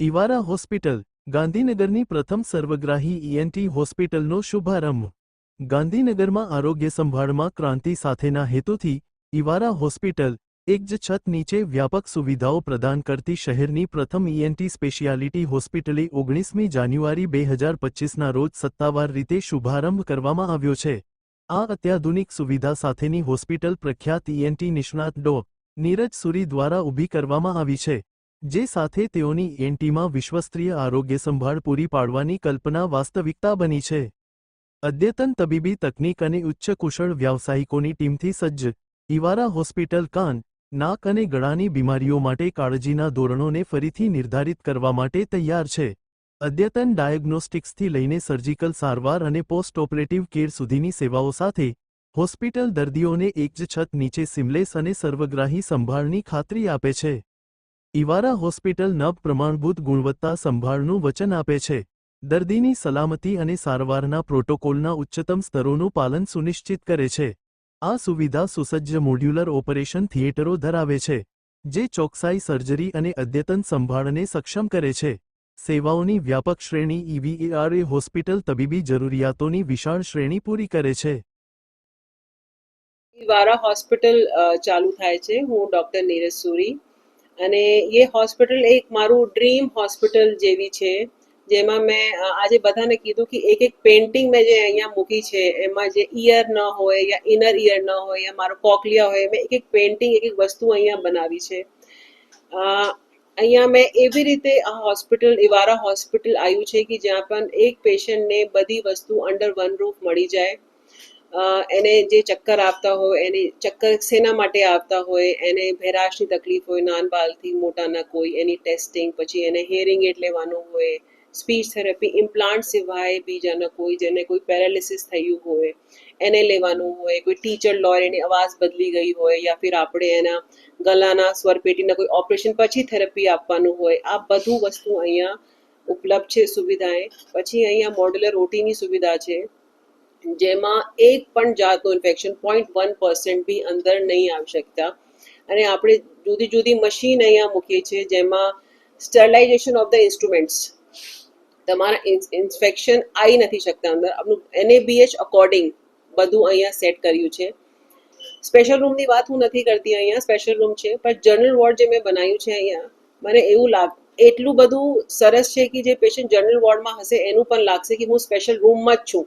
ઇવારા hospital, ગાંધીનગરની પ્રથમ સર્વગ્રાહી ઈએનટી હોસ્પિટલનો શુભારંભ. ગાંધીનગરમાં આરોગ્ય સંભાળમાં ક્રાંતિ સાથેના હેતુથી ઇવારા હોસ્પિટલ, એક જ છત નીચે વ્યાપક સુવિધાઓ પ્રદાન કરતી શહેરની પ્રથમ ઈએનટી સ્પેશિયાલિટી હોસ્પિટલે ઓગણીસમી જાન્યુઆરી બે હજાર પચીસના રોજ સત્તાવાર રીતે શુભારંભ કરવામાં આવ્યો છે. આ અત્યાધુનિક સુવિધા સાથેની હોસ્પિટલ પ્રખ્યાત ઈએનટી નિષ્ણાત ડો. નીરજ સુરી દ્વારા ઊભી કરવામાં આવી છે. જે સાથે તેઓની એનટીમાં વિશ્વસ્તરીય આરોગ્ય સંભાળ પૂરી પાડવાની કલ્પના વાસ્તવિકતા બની છે. અદ્યતન તબીબી તકનીક અને ઉચ્ચ કુશળ વ્યાવસાયિકોની ટીમથી સજ્જ ઇવારા હોસ્પિટલ કાન, નાક અને ગળાની બીમારીઓ માટે કાળજીના ધોરણોને ફરીથી નિર્ધારિત કરવા માટે તૈયાર છે. અદ્યતન ડાયગ્નોસ્ટિક્સથી લઈને સર્જિકલ સારવાર અને પોસ્ટ ઓપરેટિવ કેર સુધીની સેવાઓ સાથે, હોસ્પિટલ દર્દીઓને એક જ છત નીચે સિમલેસ અને સર્વગ્રાહી સંભાળની ખાતરી આપે છે. ઇવારા હોસ્પિટલ નવ પ્રમાણભૂત ગુણવત્તા સંભાળનું વચન આપે છે. દર્દીની સલામતી અને સારવારના પ્રોટોકોલના ઉચ્ચતમ સ્તરોનું પાલન સુનિશ્ચિત કરે છે. આ સુવિધા સુસજ્જ મોડ્યુલર ઓપરેશન થિયેટરો ધરાવે છે, જે ચોકસાઈ સર્જરી અને અદ્યતન સંભાળને સક્ષમ કરે છે. સેવાઓની વ્યાપક શ્રેણી ઈવીએઆરએ હોસ્પિટલ તબીબી જરૂરિયાતોની વિશાળ શ્રેણી પૂરી કરે છે. વારા હોસ્પિટલ ચાલુ થાય છે. હું ડોક્ટર નીરજ સુરી. અને એ હોસ્પિટલ એક મારું ડ્રીમ હોસ્પિટલ જેવી છે. જેમાં મેં આજે બધાને કીધું કે એક એક પેઇન્ટિંગ મેં જે અહીંયા મૂકી છે, એમાં જે ઇયર ન હોય યા ઇનર ઇયર ન હોય યા મારો કોકલિયા હોય, મેં એક એક પેઇન્ટિંગ એક એક વસ્તુ અહીંયા બનાવી છે. અહીંયા મેં એવી રીતે આ હોસ્પિટલ ઇવારા હોસ્પિટલ આવ્યું છે કે જ્યાં પણ એક પેશન્ટને બધી વસ્તુ અંડર વન રૂફ મળી જાય. એને જે ચક્કર આવતા હોય, એને ચક્કર શેના માટે આવતા હોય, એને ભેરાશની તકલીફ હોય નાનબાલથી મોટાના કોઈ, એની ટેસ્ટિંગ પછી એને હિયરિંગ એડ લેવાનું હોય સ્પીચ થેરેપી ઇમ્પ્લાન્ટ સિવાય બીજાના કોઈ, જેને કોઈ પેરાલિસિસ થયું હોય, એને લેવાનું હોય, કોઈ ટીચર લોયર એની અવાજ બદલી ગઈ હોય, યા ફિર આપણે એના ગલાના, સ્વરપેટીના કોઈ ઓપરેશન પછી થેરપી આપવાનું હોય, આ બધું વસ્તુ અહીંયા ઉપલબ્ધ છે, સુવિધાએ. પછી અહીંયા મોડ્યુલર ઓટીની સુવિધા છે. જેમાં એક પણ જાતનું ઇન્ફેક્શન પોઈન્ટ વન પર્સન્ટ બી અંદર નહીં આવી શકતા. અને આપણે જુદી જુદી મશીન અહીંયા મૂકીએ છીએ જેમાં સ્ટરલાઇઝેશન ઓફ ધ ઇન્સ્ટ્રુમેન્ટ્સ તમારા ઇન્ફેક્શન આવી નથી શકતા અંદર. આપણું એનએબીએચ અકોર્ડિંગ બધું અહીંયા સેટ કર્યું છે. સ્પેશિયલ રૂમની વાત હું નથી કરતી અહીંયા સ્પેશિયલ રૂમ છે. પણ જનરલ વોર્ડ જે મેં બનાવ્યું છે અહીંયા, મને એવું લાગ, એટલું બધું સરસ છે કે જે પેશન્ટ જનરલ વોર્ડમાં હશે, એનું પણ લાગશે કે હું સ્પેશિયલ રૂમમાં જ છું.